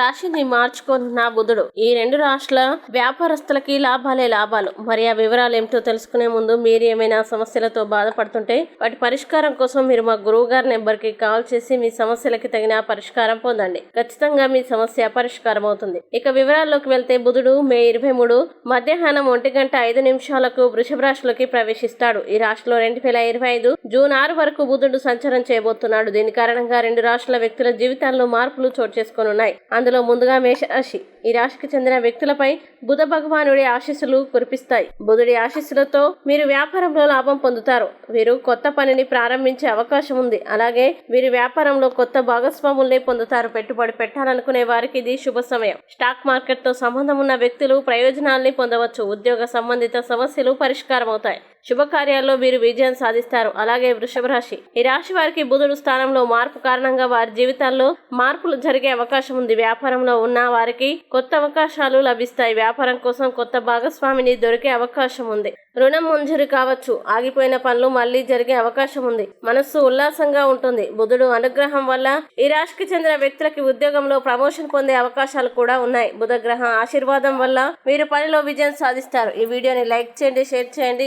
రాశిని మార్చుకున్న బుధుడు. ఈ రెండు రాష్ట్రాల వ్యాపారస్తులకి లాభాలే లాభాలు. మరి ఆ వివరాలు ఏమిటో తెలుసుకునే ముందు మీరు ఏమైనా సమస్యలతో బాధపడుతుంటే వాటి పరిష్కారం కోసం మీరు మా గురువు గారి నెంబర్కి కాల్ చేసి మీ సమస్యలకి తగిన పరిష్కారం పొందండి. ఖచ్చితంగా మీ సమస్య పరిష్కారం అవుతుంది. ఇక వివరాల్లోకి వెళ్తే బుధుడు మే ఇరవై మూడు మధ్యాహ్నం ఒంటి గంట ఐదు నిమిషాలకు వృషభ రాశిలోకి ప్రవేశిస్తాడు. ఈ రాశిలో రెండు వేల ఇరవై ఐదు జూన్ ఆరు వరకు బుధుడు సంచారం చేయబోతున్నాడు. దీని కారణంగా రెండు రాష్ట్రాల వ్యక్తుల జీవితాల్లో మార్పులు చోటు చేసుకోనున్నాయి అందులో ముందుగా మేషరాశి. ఈ రాశికి చెందిన వ్యక్తులపై బుధ భగవానుడి ఆశీస్సులు కురిపిస్తాయి. బుధుడి ఆశీస్సులతో మీరు వ్యాపారంలో లాభం పొందుతారు. వీరు కొత్త పనిని ప్రారంభించే అవకాశం ఉంది. అలాగే వీరు వ్యాపారంలో కొత్త భాగస్వాముల్ని పొందుతారు. పెట్టుబడి పెట్టాలనుకునే వారికి ఇది శుభ సమయం. స్టాక్ మార్కెట్తో సంబంధం ఉన్న వ్యక్తులు ప్రయోజనాల్ని పొందవచ్చు. ఉద్యోగ సంబంధిత సమస్యలు పరిష్కారం అవుతాయి శుభకార్యాల్లో వీరు విజయం సాధిస్తారు. అలాగే వృషభ రాశి. ఈ రాశి వారికి బుధుడు స్థానంలో మార్పు కారణంగా వారి జీవితాల్లో మార్పులు జరిగే అవకాశం ఉంది. వ్యాపారంలో ఉన్న వారికి కొత్త అవకాశాలు లభిస్తాయి. వ్యాపారం కోసం కొత్త భాగస్వామిని దొరికే అవకాశం ఉంది. రుణం మంజూరు కావచ్చు. ఆగిపోయిన పనులు మళ్ళీ జరిగే అవకాశం ఉంది. మనస్సు ఉల్లాసంగా ఉంటుంది. బుధుడు అనుగ్రహం వల్ల ఈ రాశికి చెందిన వ్యక్తులకి ఉద్యోగంలో ప్రమోషన్ పొందే అవకాశాలు కూడా ఉన్నాయి. బుధగ్రహం ఆశీర్వాదం వల్ల మీరు పనిలో విజయం సాధిస్తారు. ఈ వీడియోని లైక్ చేయండి షేర్ చేయండి.